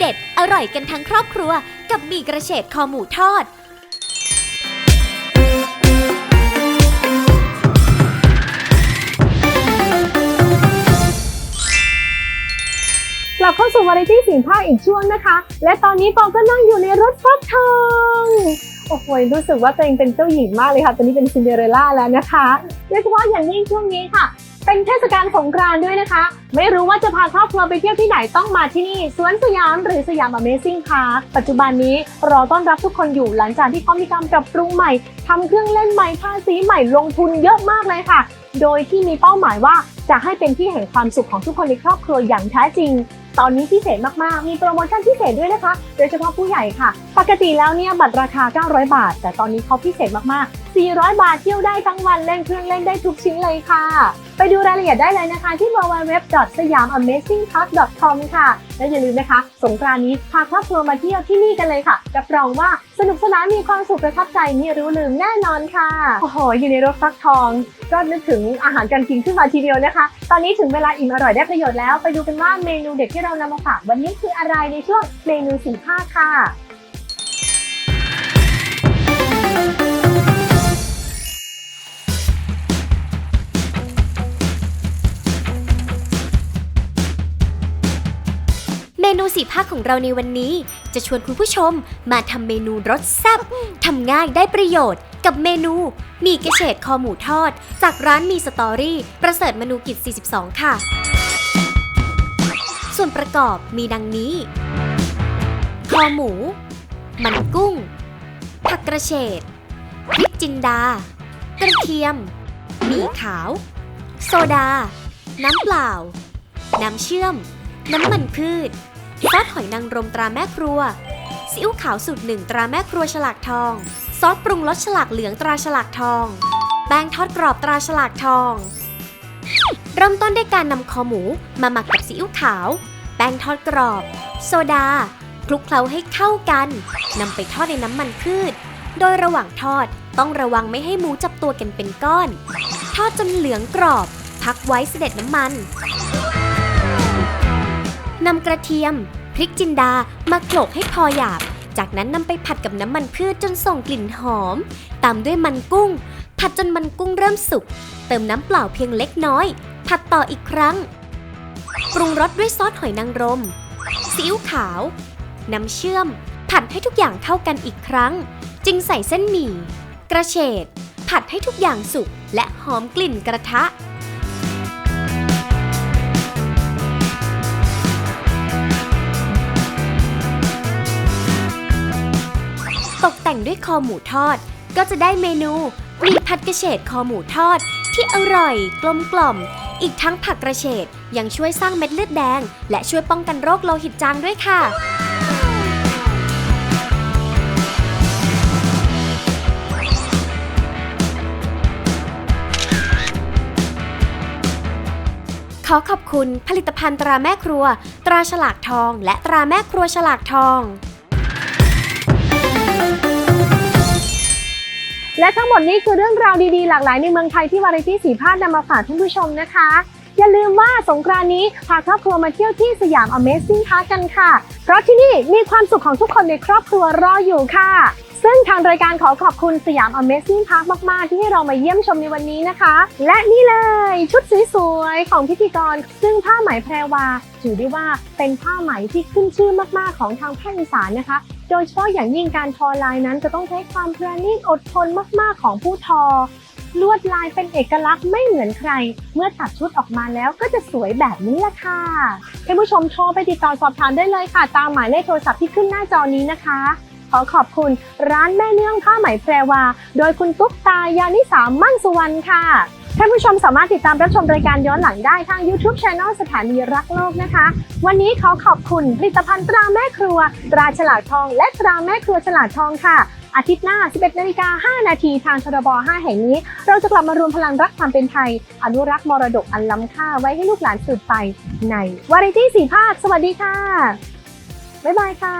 เด็ด อร่อยกันทั้งครอบครัว กับหมี่กระเฉดคอหมูทอด กลับเข้าสู่วาไรตี้สินภาอีกช่วงนะคะ และตอนนี้ปองก็นั่งอยู่ในรถฟักทองโอ้โหรู้สึกว่าตัวเองเป็นเจ้าหญิงมากเลยค่ะ ตอนนี้เป็นซินเดอเรลล่าแล้วนะคะโดยเฉพาอย่างยิ่งช่วงนี้ค่ะ เป็นเทศกาลสงกรานต์ด้วยนะคะ ไม่รู้ว่าจะพาครอบครัวไปเที่ยวที่ไหนต้องมาที่นี่ สวนสยามหรือสยาม Amazing Park ปัจจุบันนี้รอต้อนรับทุกคนอยู่หลังจากที่เขามีการปรับปรุงใหม่ทำเครื่องเล่นใหม่ทาสีใหม่ลงทุนเยอะมากเลยค่ะ โดยที่มีเป้าหมายว่าจะให้เป็นที่แห่งความสุขของทุกคนในครอบครัวอย่างแท้จริงตอนนี้พิเศษมาก ๆ มีโปรโมชั่นพิเศษด้วยนะคะ โดยเฉพาะผู้ใหญ่ค่ะ ปกติแล้วเนี่ยบัตรราคา 900 บาท แต่ตอนนี้เขาพิเศษมาก ๆ 400 บาทเที่ยวได้ทั้งวันเล่นเครื่องเล่นได้ทุกชิ้นเลยค่ะ ไปดูรายละเอียดได้เลยนะคะที่ www.siamamazingpark.com ค่ะ และอย่าลืมนะคะ สงกรานต์นี้พาครอบครัวมาเที่ยวที่นี่กันเลยค่ะ รับรองว่าสนุกสนานมีความสุขประทับใจไม่รู้ลืมแน่นอนค่ะ โอ้โห อยู่ในรถฟักทอง ก็นึกถึงอาหารการกินขึ้นมาทีเดียวนะคะ ตอนนี้ถึงเวลาอิ่มอร่อยได้ประโยชน์แล้ว ไปดูกันว่าเมนูเด็ดที่เรานำมาฝากวันนี้คืออะไรในช่วงเมนูสีภาคค่ะ นูสีภาคของเราในวันนี้ จะชวนคุณผู้ชมมาทำเมนูรสแซ่บทำง่ายได้ประโยชน์ กับเมนูหมี่กระเฉดคอหมูทอด จากร้านมีสตอรี่ ประเสริฐมนูกิจ 42 ค่ะ ส่วนประกอบมีดังนี้ คอหมู มันกุ้ง ผักกระเฉดพริกจินดา กระเทียม หมี่ขาว โซดา น้ำเปล่า น้ำเชื่อมน้ำมันพืช ซอสหอยนางรมตราแม่ครัว ซีอิ๊วขาวสูตรหนึ่งตราแม่ครัวฉลากทอง ซอสปรุงรสฉลากเหลืองตราฉลากทอง แป้งทอดกรอบตราฉลากทอง เริ่มต้นด้วยการนำคอหมูมาหมักกับซีอิ๊วขาว แป้งทอดกรอบ โซดาคลุกเคล้าให้เข้ากันนำไปทอดในน้ำมันพืช โดยระหว่างทอดต้องระวังไม่ให้หมูจับตัวกันเป็นก้อน ทอดจนเหลืองกรอบ พักไว้เสด็จน้ำมันนำกระเทียม พริกจินดามาโขลกให้พอหยาบ จากนั้นนำไปผัดกับน้ำมันพืชจนส่งกลิ่นหอม ตามด้วยมันกุ้ง ผัดจนมันกุ้งเริ่มสุก เติมน้ำเปล่าเพียงเล็กน้อย ผัดต่ออีกครั้ง ปรุงรสด้วยซอสหอยนางรม ซีอิ๊วขาว น้ำเชื่อม ผัดให้ทุกอย่างเข้ากันอีกครั้ง จึงใส่เส้นหมี่ กระเฉดผัดให้ทุกอย่างสุกและหอมกลิ่นกระทะ ตกแต่งด้วยคอหมูทอด ก็จะได้เมนูหมี่ผัดกระเฉดคอหมูทอด ที่อร่อย กลมกล่อม อีกทั้งผักกระเฉดยังช่วยสร้างเม็ดเลือดแดง และช่วยป้องกันโรคโลหิตจางด้วยค่ะ ขอขอบคุณผลิตภัณฑ์ตราแม่ครัว ตราฉลากทอง และตราแม่ครัวฉลากทอง และทั้งหมดนี้คือเรื่องราวดีๆ หลากหลายในเมืองไทยที่วาไรตี้สีพาดนำมาฝากท่านผู้ชมนะคะ อย่าลืมว่าสงกรานนี้พาครอบครัวมาเที่ยวที่สยาม Amazing Park กันค่ะ เพราะที่นี่มีความสุขของทุกคนในครอบครัวรออยู่ค่ะ ซึ่งทางรายการขอขอบคุณสยาม Amazing Park มาก ๆ ที่ให้เรามาเยี่ยมชมในวันนี้นะคะ และนี่เลยชุดสวยๆของพิธีกร ซึ่งผ้าไหมแพรวา ถือได้ว่าเป็นผ้าไหมที่ขึ้นชื่อมากๆของทางภาคอีสานนะคะโดยเฉพาะอย่างยิ่งการทอลายนั้นจะต้องใช้ความเพราณีตอดทนมาก ๆ ของผู้ทอ ลวดลายเป็นเอกลักษณ์ไม่เหมือนใคร เมื่อตัดชุดออกมาแล้วก็จะสวยแบบนี้แหละค่ะท่านผู้ชมโทรไปติดต่อสอบถามได้เลยค่ะ ตามหมายเลขโทรศัพท์ที่ขึ้นหน้าจอนี้นะคะ ขอขอบคุณร้านแม่เนื่องผ้าไหมแพรวา โดยคุณตุ๊กตายานิสามั่นสุวรรณค่ะ ท่านผู้ชมสามารถติดตามรับชมรายการย้อนหลังได้ทาง YouTube Channel สถานีรักโลกนะคะ วันนี้ขอขอบคุณผลิตภัณฑ์ตราแม่ครัว ตราฉลากทอง และตราแม่ครัวฉลากทองค่ะ อาทิตย์หน้า 11นาฬิกา5นาทีทางทรบ5 แห่งนี้ เราจะกลับมารวมพลังรักความเป็นไทย อนุรักษ์มรดกอันล้ำค่าไว้ให้ลูกหลานสืบไปในวาไรตี้สีภาค สวัสดีค่ะ บ๊ายบายค่ะ